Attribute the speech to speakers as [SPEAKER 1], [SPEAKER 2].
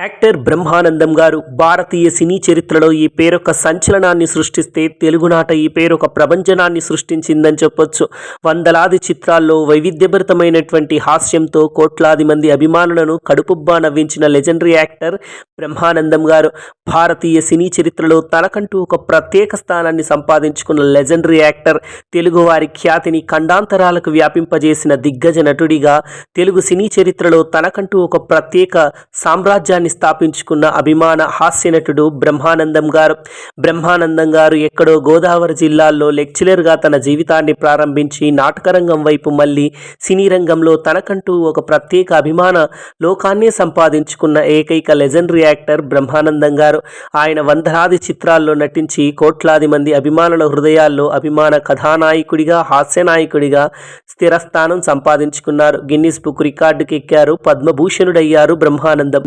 [SPEAKER 1] Actor Brahmanandam garu భారతీయ సినీ చరిత్రలో ఈ పేరొక సంచలనాన్ని సృష్టిస్తే తెలుగునాట ఈ పేరొక ప్రపంచనాన్ని సృష్టించిందని చెప్పొచ్చు. వందలాది చిత్రాల్లో వైవిధ్యభరితమైనటువంటి హాస్యంతో కోట్లాది మంది అభిమానులను కడుపుబ్బా నవ్వించిన లెజెండరీ యాక్టర్ బ్రహ్మానందం గారు భారతీయ సినీ చరిత్రలో తనకంటూ ఒక ప్రత్యేక స్థానాన్ని సంపాదించుకున్న లెజెండరీ యాక్టర్ తెలుగువారి ఖ్యాతిని ఖండాంతరాలకు వ్యాపింపజేసిన దిగ్గజ నటుడిగా తెలుగు సినీ చరిత్రలో తనకంటూ ఒక ప్రత్యేక సామ్రాజ్యాన్ని స్థాపించుకున్న అభిమాన హాస్య నటుడు బ్రహ్మానందం గారు. బ్రహ్మానందం గారు ఎక్కడో గోదావరి జిల్లాల్లో లెక్చరర్గా తన జీవితాన్ని ప్రారంభించి నాటకరంగం వైపు మళ్ళీ సినీ రంగంలో తనకంటూ ఒక ప్రత్యేక అభిమాన లోకాన్నే సంపాదించుకున్న ఏకైక లెజెండరీ యాక్టర్ బ్రహ్మానందం గారు. ఆయన వందలాది చిత్రాల్లో నటించి కోట్లాది మంది అభిమానుల హృదయాల్లో అభిమాన కథానాయకుడిగా హాస్యనాయకుడిగా స్థిరస్థానం సంపాదించుకున్నారు. గిన్నిస్ బుక్ రికార్డుకెక్కారు. పద్మభూషణుడయ్యారు బ్రహ్మానందం.